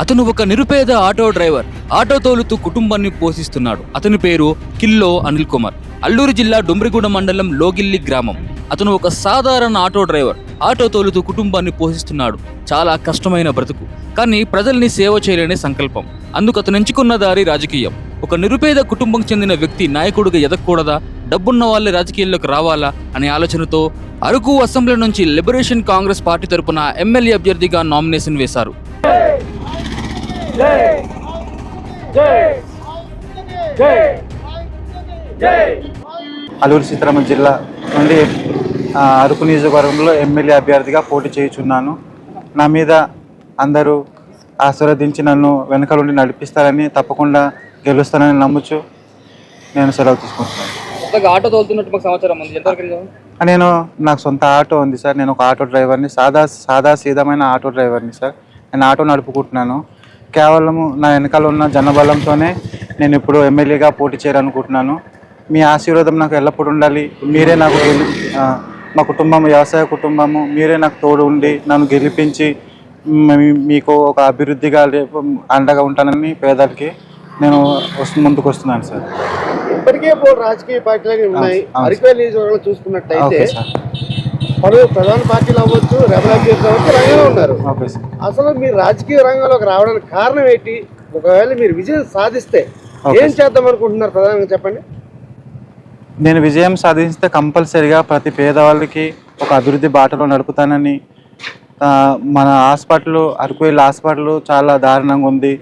అతను ఒక నిరుపేద ఆటో డ్రైవర్. ఆటో తోలుతూ కుటుంబాన్ని పోషిస్తున్నాడు. అతని పేరు కిల్లో అనిల్ కుమార్. అల్లూరు జిల్లా డుమ్రిగూడ మండలం లోగిల్లి గ్రామం. అతను ఒక సాధారణ ఆటో డ్రైవర్. ఆటో తోలుతూ కుటుంబాన్ని పోషిస్తున్నాడు. చాలా కష్టమైన బ్రతుకు. కానీ ప్రజల్ని సేవ చేయలేని సంకల్పం. అందుకు అతను ఎంచుకున్న దారి రాజకీయం. ఒక నిరుపేద కుటుంబం చెందిన వ్యక్తి నాయకుడిగా ఎదగకూడదా? డబ్బున్న వాళ్ళే రాజకీయాల్లోకి రావాలా? అనే ఆలోచనతో అరకు అసెంబ్లీ నుంచి లిబరేషన్ కాంగ్రెస్ పార్టీ తరపున ఎమ్మెల్యే అభ్యర్థిగా నామినేషన్ వేశారు. అల్లూరు సీతారామ జిల్లా నుండి అరకు నియోజకవర్గంలో ఎమ్మెల్యే అభ్యర్థిగా పోటీ చేయుచున్నాను. నా మీద అందరూ ఆశీర్వదించి నన్ను వెనకాల నుండి నడిపిస్తారని తప్పకుండా గెలుస్తానని నమ్ముచు నేను సెలవు తీసుకుంటున్నాను. కొత్తగా ఆటో తోలుతున్నట్టు మాకు సమాచారం ఉంది. ఎంతవరకు నేను నాకు సొంత ఆటో ఉంది సార్. నేను ఒక ఆటో డ్రైవర్ని సాదా సాదా సీదమైన ఆటో డ్రైవర్ని సార్. నేను ఆటో నడుపుకుంటున్నాను. కేవలము నా వెనకాల ఉన్న జనబలంతోనే నేను ఇప్పుడు ఎమ్మెల్యేగా పోటీ చేయాలనుకుంటున్నాను. మీ ఆశీర్వాదం నాకు ఎల్లప్పుడూ ఉండాలి. మీరే నాకు మా కుటుంబం వ్యవసాయ కుటుంబము మీరే నాకు తోడు ఉండి నన్ను గెలిపించి మీకు ఒక అభివృద్ధిగా అండగా ఉంటానని పేదలకి నేను వస్తు ముందుకు వస్తున్నాను సార్. ఇప్పటికే రాజకీయ పార్టీలు ఉన్నాయి. చూసుకున్నట్టయితే పలు ప్రధాన పార్టీలు అవ్వచ్చు రెబల్ అవ్వచ్చు రంగంలో ఉన్నారు. అసలు మీరు రాజకీయ రంగంలోకి రావడానికి కారణం ఏంటి? ఒకవేళ మీరు విజయం సాధిస్తే ఏం చేద్దాం అనుకుంటున్నారు ప్రధానంగా చెప్పండి? నేను విజయం సాధిస్తే కంపల్సరిగా ప్రతి పేదవాళ్ళకి ఒక అభివృద్ధి బాటలో నడుపుతానని మన హాస్పిటల్ అరకు వెళ్ళి హాస్పిటల్ చాలా దారుణంగా ఉంది.